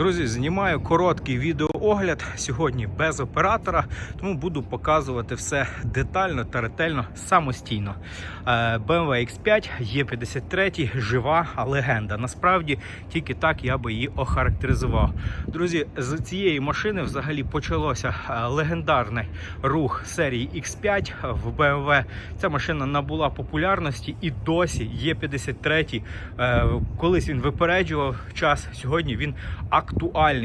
Друзі, знімаю короткий відеоогляд сьогодні без оператора, тому буду показувати все детально та ретельно самостійно. Е, BMW X5 Є53 жива легенда. Насправді тільки так я би її охарактеризував. Друзі, з цієї машини взагалі почалося е, легендарний рух серії X5 в BMW. Ця машина набула популярності і досі Є53. е, Колись він випереджував час. Сьогодні він актуальний.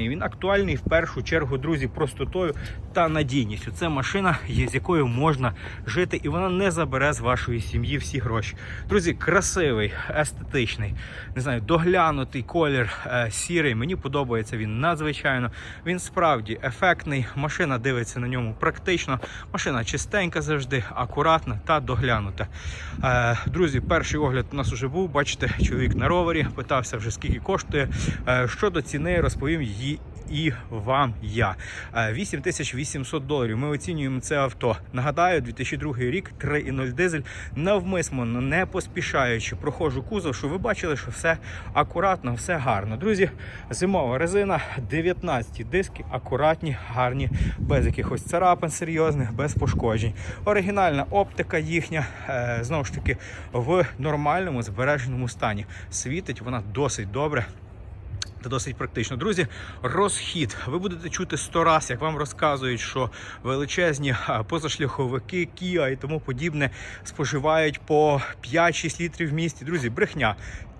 Він актуальний в першу чергу, друзі, простотою та надійністю. Це машина, з якою можна жити, і вона не забере з вашої сім'ї всі гроші. Друзі, красивий, естетичний, не знаю, доглянутий колір е, сірий. Мені подобається він надзвичайно. Він справді ефектний. Машина дивиться на ньому практично. Машина чистенька завжди, акуратна та доглянута. Е, друзі, перший огляд у нас вже був. Бачите, чоловік на ровері питався вже скільки коштує. Е, щодо ціни, розповім її. І вам я. Е, 8800 доларів. Ми оцінюємо це авто. Нагадаю, 2002 рік 3,0 дизель. Навмисно, не поспішаючи, проходжу кузов, щоб ви бачили, що все акуратно, все гарно. Друзі, зимова резина, 19 диски, акуратні, гарні, без якихось царапин серйозних, без пошкоджень. Оригінальна оптика їхня, е, знову ж таки, в нормальному збереженому стані. Світить вона досить добре. Та досить практично. Друзі, розхід. Ви будете чути сто раз, як вам розказують, що величезні позашляховики, Kia і тому подібне споживають по 5-6 літрів в місті. Друзі, брехня.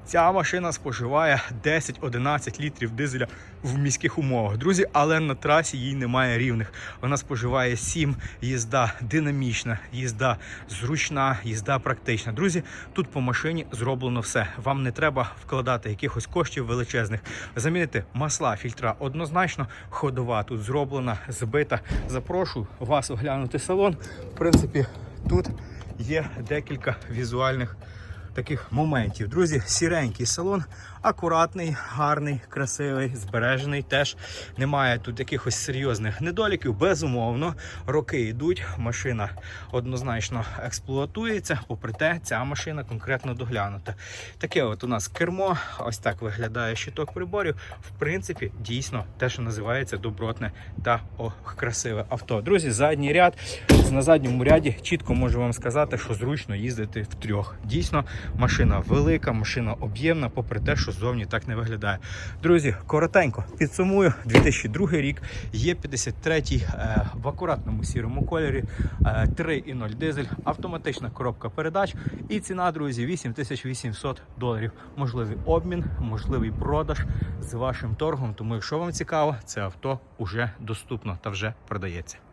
Ця машина споживає 10-11 літрів дизеля в міських умовах. Друзі, але на трасі їй немає рівних. Вона споживає 7 їзда динамічна, їзда зручна, їзда практична. Друзі, тут по машині зроблено все. Вам не треба вкладати якихось коштів величезних. Замінити масла, фільтра однозначно ходова тут зроблена, збита. Запрошую вас оглянути салон. В принципі, тут є декілька візуальних таких моментів. Друзі, сіренький салон, акуратний, гарний, красивий, збережений. Теж немає тут якихось серйозних недоліків. Безумовно, роки йдуть. Машина однозначно експлуатується. Попри те, ця машина конкретно доглянута. Таке от у нас кермо. Ось так виглядає щиток приборів. В принципі, дійсно те, що називається добротне та о, красиве авто. Друзі, задній ряд. На задньому ряді чітко можу вам сказати, що зручно їздити в трьох. Дійсно, машина велика, машина об'ємна, попри те, що зовні так не виглядає. Друзі, коротенько підсумую. 2002 рік є 53 е, в акуратному сірому кольорі, е, 3,0 дизель, автоматична коробка передач. І ціна, друзі, 8800 доларів. Можливий обмін, можливий продаж з вашим торгом. Тому, якщо вам цікаво, це авто вже доступно та вже продається.